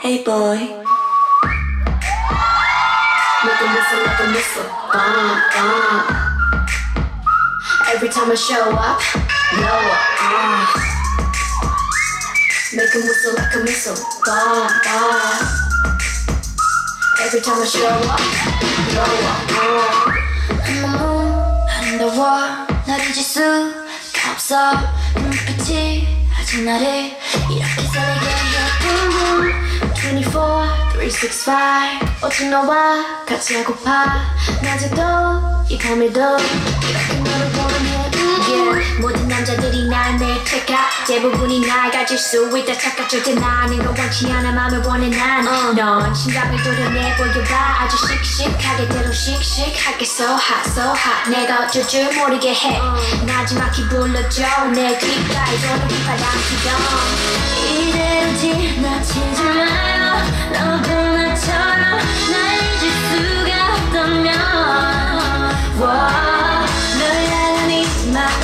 Hey boy. Make a missile like a missile. Bomb, bomb. Every time I show up, blow up. Uh. Make a whistle like a missile. Bomb, bomb. Every time I show up, blow up. Uh. 너무 한더워 날 잊을 수가 없어 눈빛이 아직 나를 이렇게 설레게 해 Boom boom 24, 365 오직 너와 같이 하고파 낮에도 이 밤에도 이렇게 너를 보내 yeah. 모든 남자들이 날 매일 택하. 대부분이 날 가질 수 있다 착각 절대 나는 건 원치 않아. 맘을 원해 난넌 심장을 도려내 보여봐. 아주 씩씩하게 대로 씩씩하게 so hot so hot 내가 어쩔 줄 모르게 해. 나지막히 불러줘. 내 귓가에 도는 휘바람 기동 이대로 지나치지 마요. 너도 나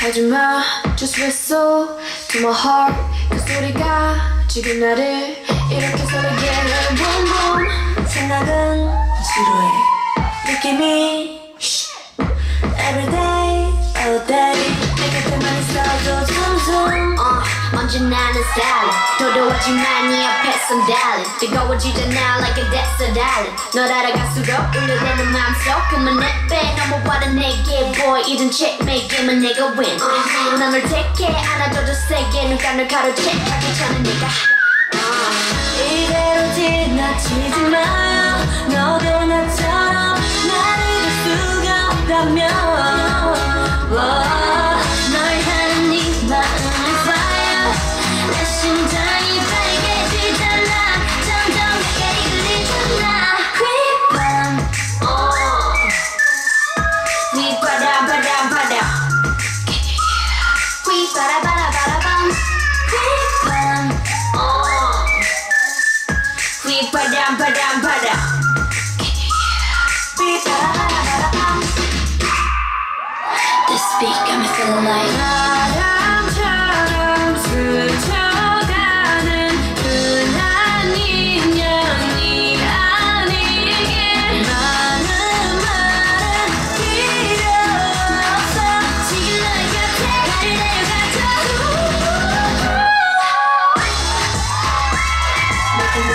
하지마 Just whistle to my heart 그 소리가 지금 나를 이렇게 설레게 해 Boom boom 생각은 지루해. 느낌이 Every day, all day 내 곁에만 있어도 uh, 언제나 는 silent 도도하지만 네 앞에선 darling 뜨거워지잖아 like a desert island 널 알아갈수록 울려대는 맘속 그만 내빼 넘어와라 내게 boy. 이젠 checkmate게임은 내가 win. 난널 택해. 안아줘도 세게. 눈가 널 가로채 하기 전에 내가. uh, 이대로 지나치지 마요 너도 나 padam padam padam. This beat got me feeling like.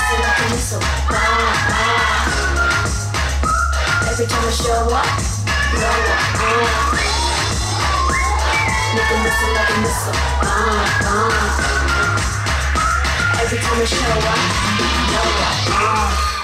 Like missile. Every time I show up, blow up. Make a whistle like a missile. Bomb. Uh-huh. Every time I show up, blow up.